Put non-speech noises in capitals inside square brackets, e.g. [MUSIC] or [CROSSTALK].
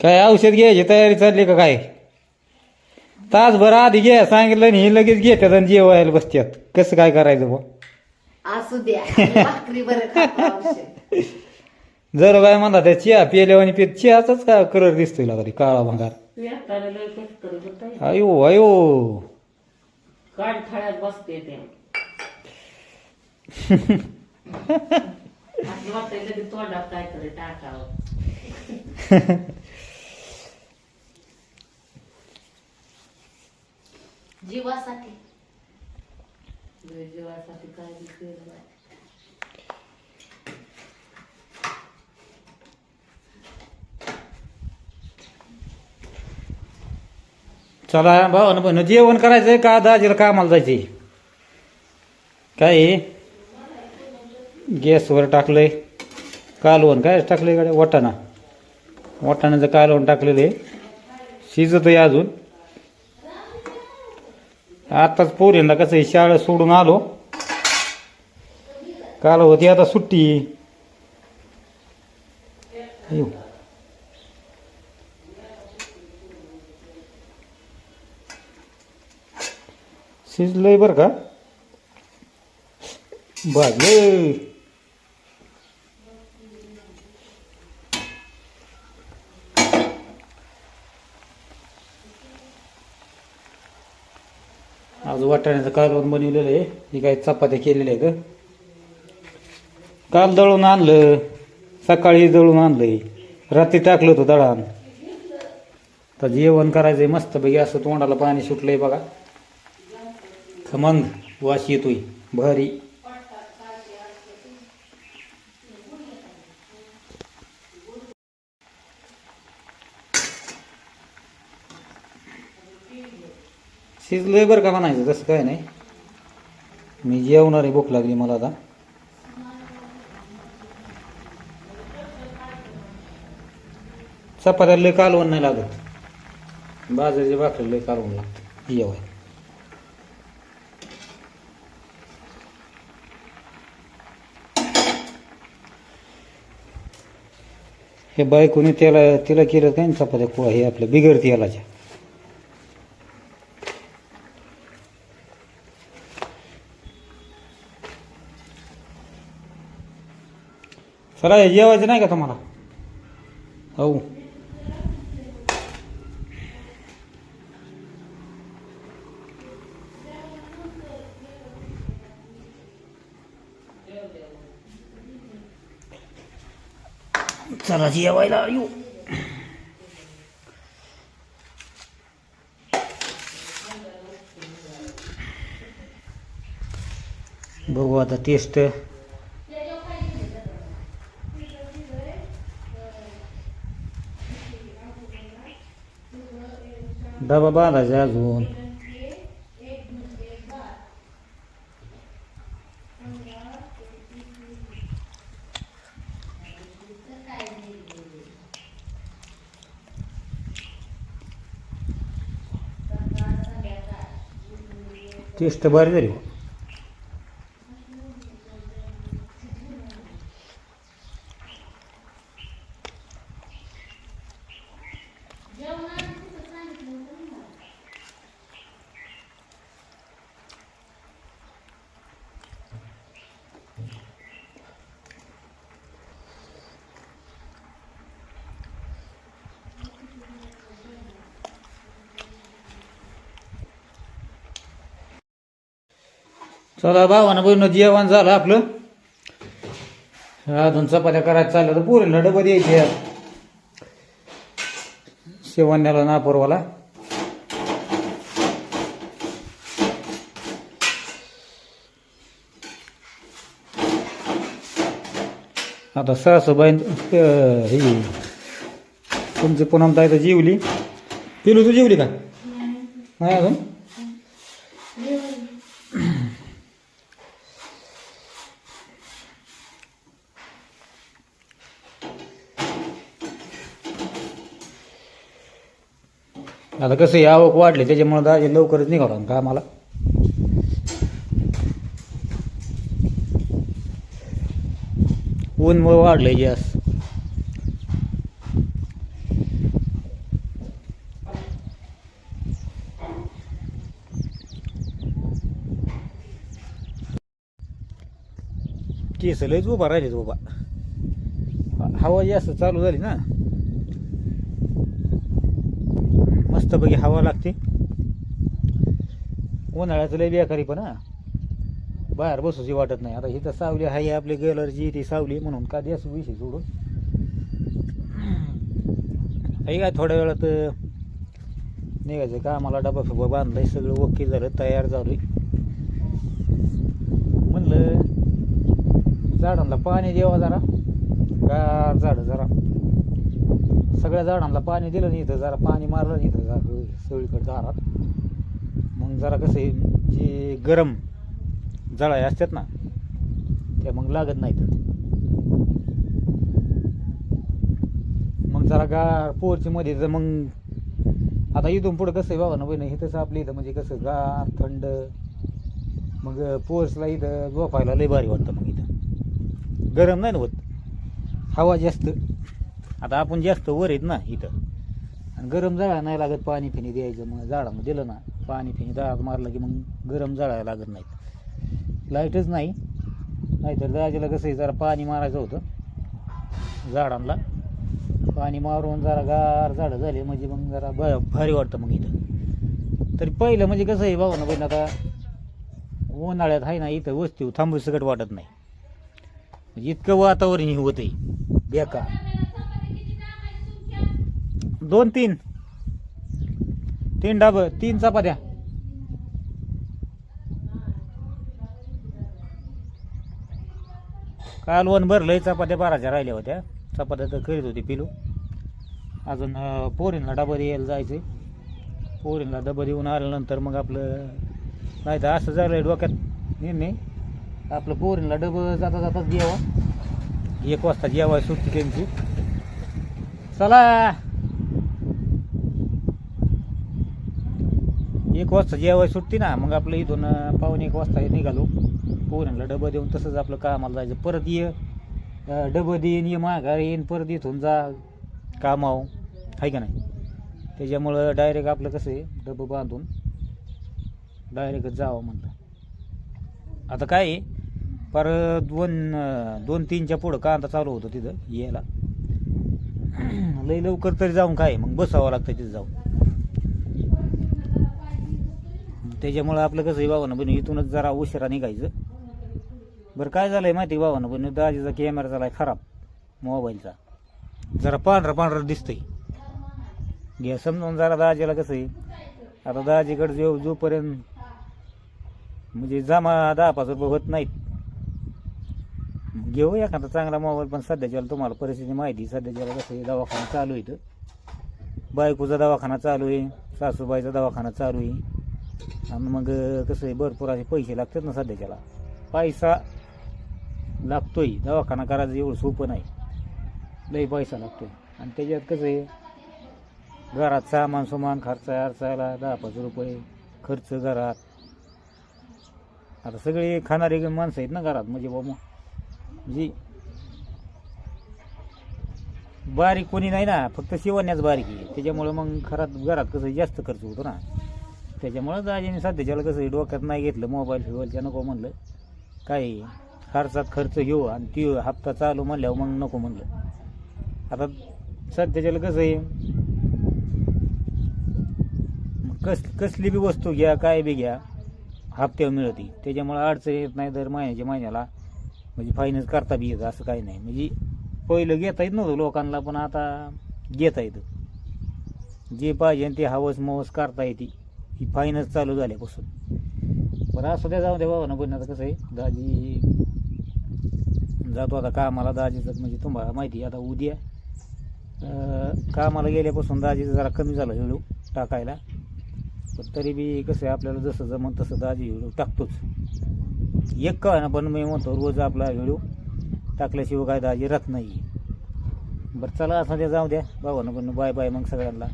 काय औषध घ्यायची तयारी चालली का काय? तासभर आधी घ्या सांगितलं आणि हे लगेच घेतात आणि जेवायला बसतात कसं काय करायचं बा असू द्या आम्ही भाकरी बरं खातो औषध. जर काय म्हणता त्या चिया पिल्यावर आणि पित चियाचाच का कलर दिसतोय लागली काळा भंगार? वेताला लय कष्ट करत होता अयो अयो काढ थाळ्यात बसते ते. [LAUGHS] असं वाटतंय लगेच तोंडात काहीतरी टाकावं. [LAUGHS] जीवासाठी. लय जीवासाठी काय केलं. चला भाऊ पण जेवण करायचंय का? दाजीला कामाला जायचंय. काय? आहे? गॅसवर टाकलंय. कालवण काय टाकलंय गाड्या? वाटाणा. वाटाण्याचं कालवण टाकलेलं आहे. शिजत आहे अजून. आताच पोरींना कसं आहे शाळा सोडून आलो. काल होती आता सुट्टी. शिजलंय बरं का? भाजलंय आज वाटाण्याचं कालवण बनवलेलं आहे. ही काय चपात्या केलेल्या आहेत. काल दळून आणलं सकाळी दळून आणलंय. रात्री टाकलं होतं दळान तर जेवण करायचंय मस्तपैकी असं तोंडाला पाणी सुटलंय बघा. खमंग वास येतोय. भारी. शिजलंय बरं का म्हणायचं तसं काय नाही. मी जेवणार आहे भूक लागली मला आता. चपात्या लय कालवण नाही लागत. बाजरीचे भाकरी लय कालवण लागतं. जेवाय हे बायकोने त्याला तिला केलं काय चपात्या कुळा हे आपल्या बिगर तेलाच्या चला जेवायचं नाही का तुम्हाला? हो. चला जेवायला येऊ. बघू आता टेस्ट. डबा बांधायचा अजून. टेस्ट भारी झाली. चला भावानं बहिण जेवण झालं आपलं. अजून चपात्या करायचं चाललं तर पुरेला डबा द्यायचे शेवण्याला नापोरवाला आता सासूबाई ही तुमची पुनम ताई तर जेवली. पिलू तू जेवली का? नाही. अजून? आता कसं यावक वाढले त्याच्यामुळे दाजी लवकरच निघावं का आम्हाला ऊनमुळे वाढले जास्त. केस लयच उभा राहिलेत बाबा. हवा जास्त चालू झाली ना. मस्तपैकी हवा लागते. उन्हाळ्याचं लय बेकारी पण हा. बाहेर बसूची वाटत नाही. आता इथं सावली आहे आपली गॅलरची ती सावली म्हणून का द्यास विषय सोडून. हे काय थोड्या वेळात निघायचं का? आम्हाला डबा फिबा बांधलाय सगळं ओके झालं तयार झालोय. म्हणलं झाडांना पाणी देवा जरा. गार झाडं जरा. सगळ्या झाडांना पाणी दिलं नाही इथं जरा पाणी मारलं नाही इथं जरा सगळीकडे दारात. मग जरा कसं आहे, जे गरम जळाय असतात ना त्या मग लागत नाहीत. मग जरा गार पोरची मध्ये जर मग आता इथून पुढं कसं आहे बाबा ना बहिणी इथंच आपल्या इथं म्हणजे कसं गार थंड मग पोर्सला इथं झोपायला लय भारी वाटतं मग इथं. गरम नाही ना होत. हवा जास्त. आता आपण जास्त वर आहेत ना इथं. आणि गरम जाळा नाही लागत पाणी फिनी द्यायचं. मग झाडामध्ये दिलं ना पाणी फिनी दाग मारलं की मग गरम जाळायला लागत नाहीत. लाईटच नाही. नाहीतर दाजीला कसं आहे जरा पाणी मारायचं होतं. झाडांना. पाणी मारून जरा गार झाडं झाले म्हणजे मग जरा ब भारी वाटतं मग इथं. तरी पहिलं म्हणजे कसं आहे भाऊ ना बहीण आता उन्हाळ्यात आहे ना इथं वस्ती थांबू सकट वाटत नाही. म्हणजे इतकं वातावरण हे होतंय बेकार. दोन तीन. तीन डाब तीन चपात्या. काल वन भरलंय चपात्या बाराच्या राहिल्या होत्या. चपात्या तर करीत होती पिलू. अजून पोरींना डबा द्यायला आहे पोरींना डबा देऊन आल्यानंतर मग आपलं नाही तर असं झालंय डोक्यात. निर्णय आपलं पोरींना डबं जाता जाताच द्यावा एक वाजता जेवाय सुट्टी त्यांची. चला! एक वाजता जेवाय सुटते ना मग आपलं इथून पाहुणे एक वाजता निघालो. पोरांना डबं देऊन तसंच आपलं कामाला जायचं. परत ये डबं देईन ये माघार येईन परत इथून जा कामाव आहे का नाही? त्याच्यामुळं डायरेक्ट आपलं कसं आहे डबं बांधून डायरेक्ट जावं म्हणलं. आता काय आहे पर दोन दोन तीनच्या पुढं कांदा चालू होतो तिथं यायला. लई लवकर तरी जाऊन काय मग बसावं लागतं तिथं जाऊन. त्याच्यामुळं आपलं कसं आहे बाबांना पण इथूनच जरा उशिरा निघायचं. बरं काय झालंय माहिती आहे बाबांना पण? दाजीचा कॅमेरा झालाय खराब मोबाईलचा जरा पांढरा पांढरा दिसतंय. घ्या समजून जरा दाजीला कसं आहे? आता दाजीकडे जो जोपर्यंत म्हणजे जमा दहा पाच रुपये होत नाहीत. घेऊ एखादा चांगला मोबाईल पण सध्याच्याला तुम्हाला परिस्थिती माहिती आहे. सध्याच्याला कसं आहे दवाखाना चालू आहे तर बायकोचा दवाखाना चालू आहे सासूबाईचा दवाखाना चालू आहे. आणि मग कसं आहे भरपूर असे पैसे लागतात ना सध्याच्याला. पैसा लागतोय दवाखाना करायचं एवढं सोपं नाही. लई पैसा लागतोय. आणि त्याच्यात कसं आहे घरात सामान सुमान खर्च अर्चायला दहा पाच रुपये खर्च घरात. आता सगळे खाणारे माणसं आहेत ना घरात म्हणजे बाबा म्हणजे बारीक कोणी नाही ना फक्त शिवण्याच बारीक आहे. त्याच्यामुळं मग घरात घरात कसं जास्त खर्च होतो ना. त्याच्यामुळं दाजीने सध्याच्याला कसं डोक्यात नाही घेतलं मोबाईल फिवायलच्या नको म्हणलं. काय खर्चात खर्च घेऊ आणि ती हप्ता चालू म्हणल्यावर मग नको म्हणलं. आता सध्याच्याला कसं आहे मग कस कसली बी वस्तू घ्या काय बी घ्या हप्त्यावर मिळते. त्याच्यामुळं अडचण येत नाही दर महिन्याच्या महिन्याला. म्हणजे फायनान्स करता बी येतं असं काही नाही. म्हणजे पहिलं घेता येत नव्हतं लोकांना पण आता घेता येतं. जे पाहिजे ते हवस मवस करता येते. ही फायनच चालू झाल्यापासून. बरं असं द्या जाऊ द्या बाबा ना पण आता कसं आहे दाजी जातो आता कामाला दाजीचं म्हणजे तुम्हाला माहिती आहे आता उद्या कामाला गेल्यापासून दाजीचं जरा कमी झालं व्हिडिओ टाकायला. पण तरी बी कसं आहे आपल्याला जसं जमन तसं दाजी व्हिडिओ टाकतोच. एक का ना पण मी म्हणतो रोज आपला व्हिडिओ टाकल्याशिवाय काय दाजी राहत नाही. बरं चला असं द्या जाऊ द्या. बाबा ना पण बाय बाय मग सगळ्यांना.